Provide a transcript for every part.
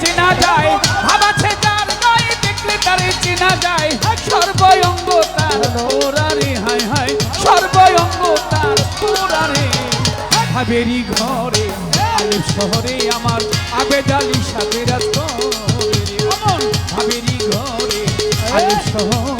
চেনা যায়। ভাবাছে তার গায়ে দেখলে তারে চেনা যায়। সর্বঙ্গ তার পোড়ারে হায় হায়। সর্বঙ্গ তার পোড়ারে ভাবেরি ঘরে আলিম শহরে আমার আবেদালি সাথে অমন ভাবেরি ঘরে আলিম শহরে।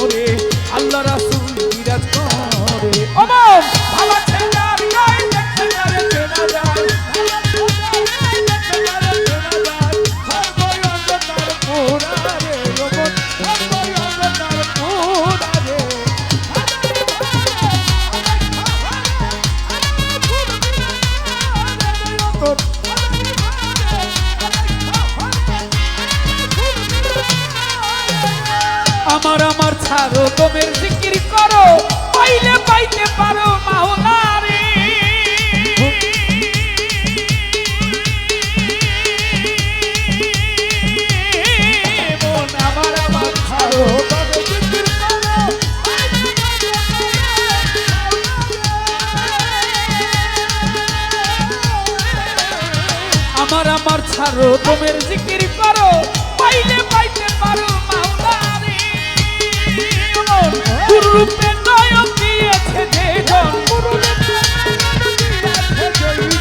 তোমের জিকির করো, পাইলে পাইতে পারো মাওলারে। মন আমার আমার ছাড়ো আমার আমার ছাড়ো তোমের জিকির করো, পাইলে পাইতে পারো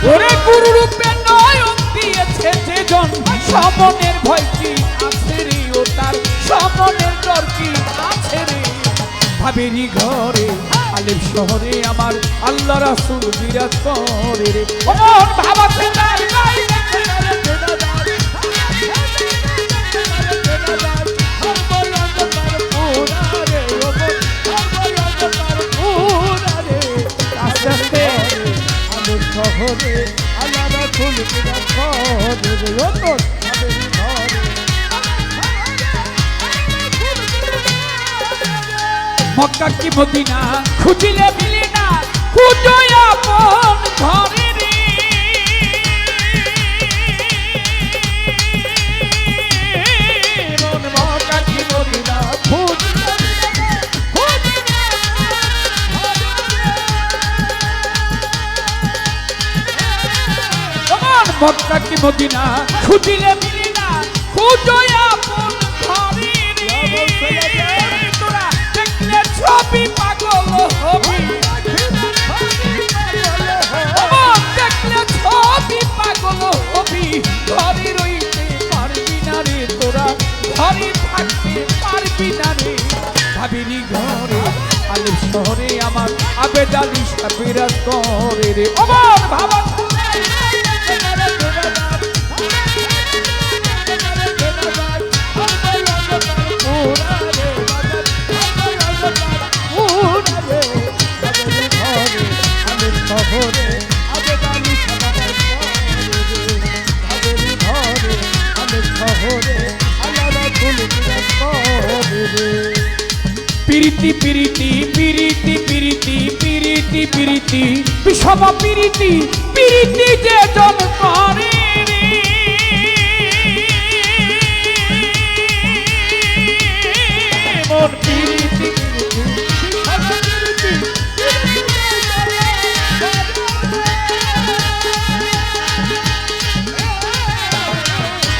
ওরে গুরুরূপে নয়ন দিয়েছে যে জন সমনের ভয় কি আছে রে ও তার? সমনের ডর কি আছে রে? ভাবেরি ঘরে, আলেম শহরে আমার আল্লাহ রাসূল বিরাজ করে করে রে রতন মক্কা কি মদিনা? খুঁজিলে মিলে না। খুঁজো আপন। মদিনা খুঁজিলে মিলে না খুঁজো আপন তোরা দেখলে ছবি পাগল হবি। দেখলে ছবি পাগল হবি। ঘরে রইতে পারবি না রে তোরা ঘরে থাকতে পারবি না রে। ভাবিনি ঘরে আলো শহরে আমার আবেদালি সাবিরাজ করে রে। অমন ভাবা শহরে আল্লাহ ফুল বিরাজ করে রে পিরিতি পিরিতি পিরিতি পিরিতি পিরিতি পিরিতি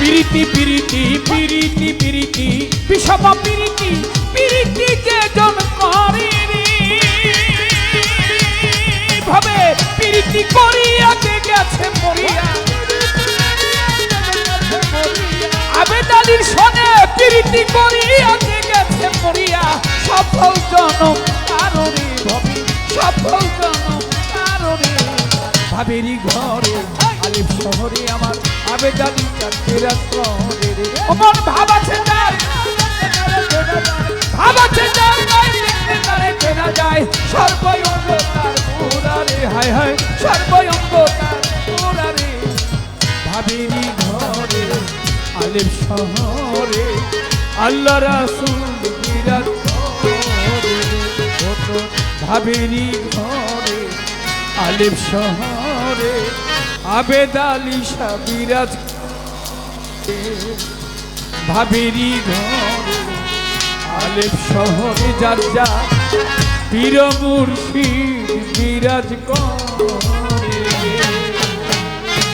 পিরিতি পিরিতি পিরিতি পিরিতি। বিষম পিরিতি পিরিতি যে জন করে রে ভাবে পিরিতি করিয়া যে গেছে মরিয়া। আবেদালির সনে পিরিতি করিয়া যে গেছে মরিয়া। সফল জনম কারণে ভাবি, সফল ভাবেরি ঘরে, আলিফ শহরে আমার আবেদালি চাকরিরাজ করে রে। অমন ভাব আছে তার, ভাব আছে তার তারে চেনা যায়। সর্বয়ঙ্গ তার পুরারে হায় হায়, সর্বয়ঙ্গ তার পুরারে ভাবেরি ঘরে, আলিফ শহরে, আল্লাহ রাসূল করে। ভাবেরি ঘরে, আলিফ শহরে। আবেদ আলী শাহ বিরাজ ভাবেরি ঘরে আলেপ শহরে যার যা পীর বিরাজ কর।